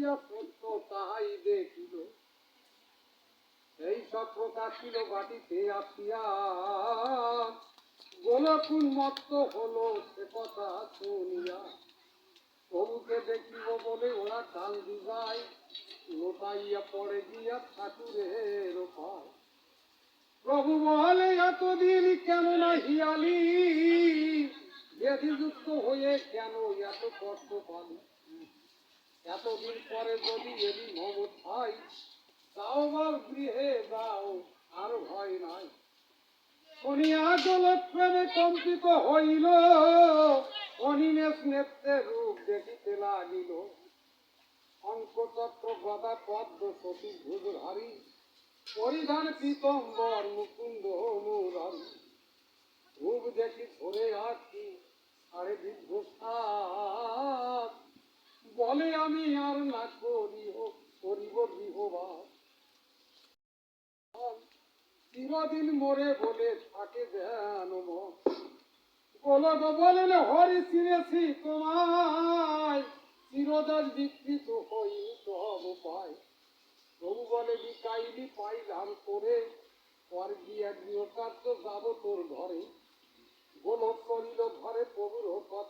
ইয়া তাহাই দেখিল। এই সব প্রকাশিল বাটিতে আসিয়া গোলকুল মত্ত হলো সে কথা শুনিয়া। প্রভুকে দেখিব বলে ওরা কাল দিবাই লোটাইয়া পড়ে গিয়া ঠাকুরের পায় প্রভু বলে, এতদিন কেন হিয়ালি ব্যাধিযুক্ত হয়ে কেন এত কষ্ট পালি? এতদিন পরে যদি এলি হয় তাও বা গৃহে দাও আর ভয় নাই। শুনিয়া জলপ্রেমে কম্পিত হইল, অনিমেষ নেত্রে রূপ দেখিতে লাগিল। অঙ্কচক্র গদা পদ্ম সতী ভুজধারী, পরিধান পীতম্বর মুকুন্দ মুরারি রূপ দেখি ধরে আছি আরে দীর্ঘশ্বাস বলে আমি আর না করিব করিব গৃহবাস। চিরদিন মরে বলে থাকে যেন গোলক বলেন হরি চিনেছি তোমায় চিরদার বিকৃত হই সব পায় প্রভু বলে, বিকাইলি পাইলাম করে পর গিয়া গৃহকার্য যাব তোর ঘরে। গোলক করিল, ঘরে প্রভুর সব